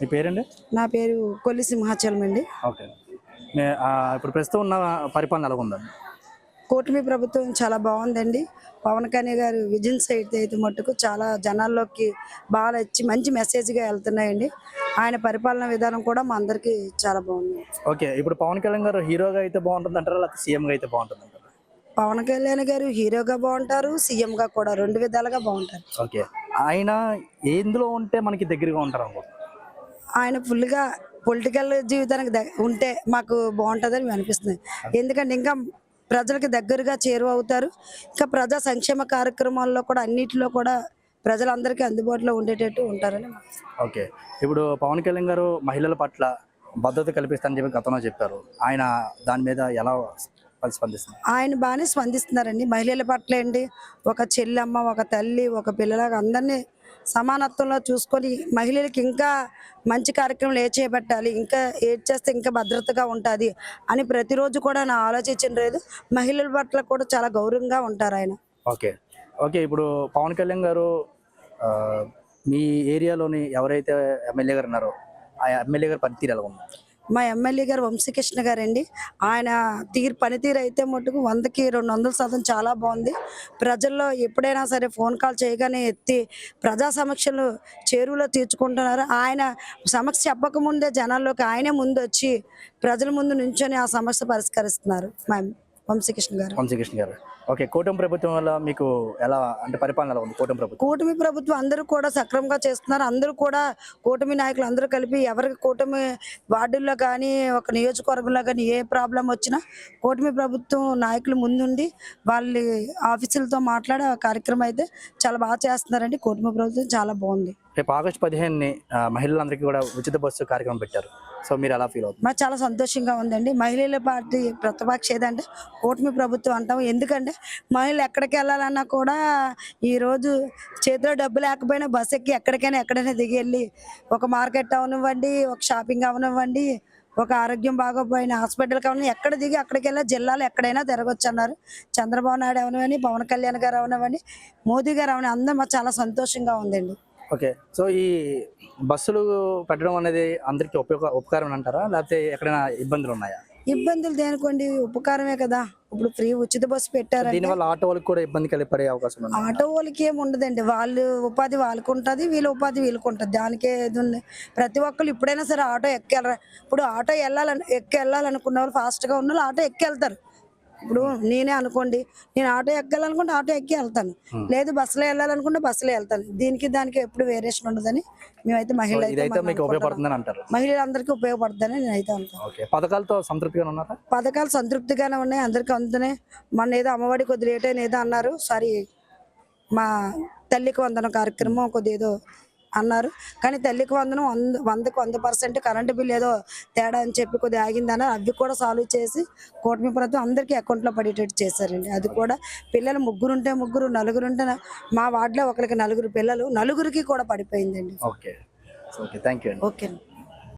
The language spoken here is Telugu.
మీ పేరండి? నా పేరు కొల్లి సింహాచలం అండి. ఓకే. ఇప్పుడు ప్రస్తుతం ఉన్న పరిపాలన ఎలా ఉందండి కూటమి ప్రభుత్వం చాలా బాగుందండి. పవన్ కళ్యాణ్ గారు విజన్ సైడ్ అయితే మట్టుకు చాలా జనాల్లోకి బాగా ఇచ్చి మంచి మెసేజ్గా వెళ్తున్నాయండి. ఆయన పరిపాలన విధానం కూడా మా అందరికీ చాలా బాగుంది. ఓకే. ఇప్పుడు పవన్ కళ్యాణ్ గారు హీరోగా అయితే బాగుంటుంది అంటారా లేకపోతే సీఎంగా అయితే బాగుంటుంది అంటారా పవన్ కళ్యాణ్ గారు హీరోగా బాగుంటారు సీఎంగా కూడా రెండు విధాలుగా బాగుంటారు. ఓకే. ఆయన ఎందులో ఉంటే మనకి దగ్గరగా ఉంటారు అనుకో ఆయన ఫుల్గా పొలిటికల్ జీవితానికి ఉంటే మాకు బాగుంటుందని అనిపిస్తుంది. ఎందుకంటే ఇంకా ప్రజలకు దగ్గరగా చేరువ అవుతారు. ఇంకా ప్రజా సంక్షేమ కార్యక్రమాల్లో కూడా అన్నిటిలో కూడా ప్రజలందరికీ అందుబాటులో ఉండేటట్టు ఉంటారని ఓకే. ఇప్పుడు పవన్ కళ్యాణ్ గారు మహిళల పట్ల భద్రత కల్పిస్తానని చెప్పి గతంలో చెప్పారు. ఆయన దాని మీద ఎలా స్పందిస్తున్నారు? ఆయన బాగానే స్పందిస్తున్నారండి. మహిళల పట్ల ఏంటి? ఒక చెల్లెమ్మ ఒక తల్లి ఒక పిల్లలాగా అందరినీ సమానత్వంలో చూసుకొని మహిళలకి ఇంకా మంచి కార్యక్రమాలు ఏ చేపట్టాలి ఇంకా ఏది చేస్తే ఇంకా భద్రతగా ఉంటుంది అని ప్రతిరోజు కూడా నా ఆలోచించిన లేదు. మహిళల పట్ల కూడా చాలా గౌరవంగా ఉంటారు ఆయన. ఓకే. ఓకే ఇప్పుడు పవన్ కళ్యాణ్ గారు మీ ఏరియాలోని ఎవరైతే ఎమ్మెల్యే గారు ఉన్నారో ఆ ఎమ్మెల్యే గారు పనితీరు ఎలా ఉంది మా ఎమ్మెల్యే గారు వంశీకృష్ణ గారండి. ఆయన తీరు పనితీరు అయితే మటుకు వందకి రెండు వందల శాతం చాలా బాగుంది. ప్రజల్లో ఎప్పుడైనా సరే ఫోన్ కాల్ చేయగానే ఎత్తి ప్రజా సమస్యలు చేరువలో తీర్చుకుంటున్నారు. ఆయన సమస్య చెప్పకముందే జనాల్లోకి ఆయనే ముందు వచ్చి ప్రజల ముందు నుంచొని ఆ సమస్య పరిష్కరిస్తున్నారు. మా వంశీకృష్ణ గారు. వంశీకృష్ణ గారు. ఓకే కూటమి ప్రభుత్వం వల్ల మీకు ఎలా అంటే పరిపాలన ఉంది కూటమి ప్రభుత్వం? కూటమి ప్రభుత్వం అందరూ కూడా సక్రమంగా చేస్తున్నారు. అందరూ కూడా కూటమి నాయకులు అందరూ కలిపి ఎవరికి కూటమి వార్డుల్లో కానీ ఒక నియోజకవర్గంలో కానీ ఏ ప్రాబ్లం వచ్చినా కూటమి ప్రభుత్వం నాయకులు ముందుండి వాళ్ళ ఆఫీసులతో మాట్లాడే కార్యక్రమం అయితే చాలా బాగా చేస్తున్నారండి. కూటమి ప్రభుత్వం చాలా బాగుంది. రేపు ఆగస్టు పదిహేనుని మహిళలందరికీ కూడా ఉచిత బస్సు కార్యక్రమం పెట్టారు. సో మీరు ఎలా ఫీల్ అవుతుంది? మాకు చాలా సంతోషంగా ఉందండి. మహిళల పార్టీ ప్రతిపక్ష ఏదంటే కూటమి ప్రభుత్వం అంటాం. ఎందుకంటే మహిళలు ఎక్కడికి వెళ్ళాలన్నా కూడా ఈరోజు చేతిలో డబ్బు లేకపోయినా బస్ ఎక్కి ఎక్కడికైనా ఎక్కడైనా దిగి వెళ్ళి ఒక మార్కెట్ అవనివ్వండి ఒక షాపింగ్ అవనివ్వండి ఒక ఆరోగ్యం బాగోపోయిన హాస్పిటల్ కావాలి ఎక్కడ దిగి అక్కడికి వెళ్ళా జిల్లాలో ఎక్కడైనా తిరగొచ్చు అన్నారు. చంద్రబాబు నాయుడు అవనివ్వండి పవన్ కళ్యాణ్ గారు అవనివ్వండి మోదీ గారు అవని అందరం మాకు చాలా సంతోషంగా ఉందండి. ఓకే. సో ఈ బస్సులు పెట్టడం అనేది అందరికీ ఉపయోగ ఉపకారం అంటారా? లేకపోతే ఎక్కడైనా ఇబ్బందులు ఉన్నాయా? ఇబ్బందులు దేనికోండి? ఉపకారమే కదా. ఇప్పుడు ఫ్రీ ఉచిత బస్సు పెట్టారంటే దీనివల్ల ఆటో వాళ్ళకి కూడా ఇబ్బంది కలిగి పడే అవకాశం ఉంది? ఆటో వాళ్ళకి ఏమి ఉండదండి. వాళ్ళు ఉపాధి వాళ్ళకు ఉంటుంది వీళ్ళ ఉపాధి వీళ్ళకి ఉంటుంది దానికే ఇది ఉంది? ప్రతి ఒక్కరు ఇప్పుడైనా సరే ఆటో ఎక్కెళ్ళరా ఇప్పుడు ఆటో వెళ్ళాలని ఎక్కి వెళ్ళాలనుకున్న వాళ్ళు ఫాస్ట్గా ఉన్న వాళ్ళు ఆటో ఎక్కి వెళ్తారు ఇప్పుడు నేనే అనుకోండి నేను ఆటో ఎక్కాలనుకుంటే ఆటో ఎక్కి వెళ్తాను. లేదు బస్సులో వెళ్ళాలనుకుంటే బస్సులో వెళ్తాను. దీనికి దానికి ఎప్పుడు వేరియేషన్ ఉండదని మేమైతే మహిళ అయితే ఇదైతే మనం మీకు అనుకుంటున్నాం. ఉపయోగపడుతుందని అంటారు. మహిళలందరికీ ఉపయోగపడుతుందని నేనైతే అంటాను పథకాలతో సంతృప్తిగా ఉన్నారా? పథకాలు సంతృప్తిగానే ఉన్నాయి అందరికీ అందుతున్నాయి. మొన్న ఏదో అమ్మఒడి కొద్ది లేట్ అయిన ఏదో అన్నారు. సారీ మా తల్లికి వందనం కార్యక్రమం కొద్ది ఏదో అన్నారు. కానీ తల్లికి వందనం వంద వందకు వంద పర్సెంట్ కరెంటు బిల్ ఏదో తేడా అని చెప్పి కొద్దిగా ఆగిందన్నారు అవి కూడా సాల్వ్ చేసి కూటమి ప్రభుత్వం అందరికీ అకౌంట్లో పడేటట్టు చేశారండి. అది కూడా పిల్లలు ముగ్గురు ఉంటే ముగ్గురు నలుగురు ఉంటే మా వార్డులో ఒకరికి నలుగురు పిల్లలు నలుగురికి కూడా పడిపోయిందండి. ఓకే. ఓకే థ్యాంక్ యూ అండి. ఓకే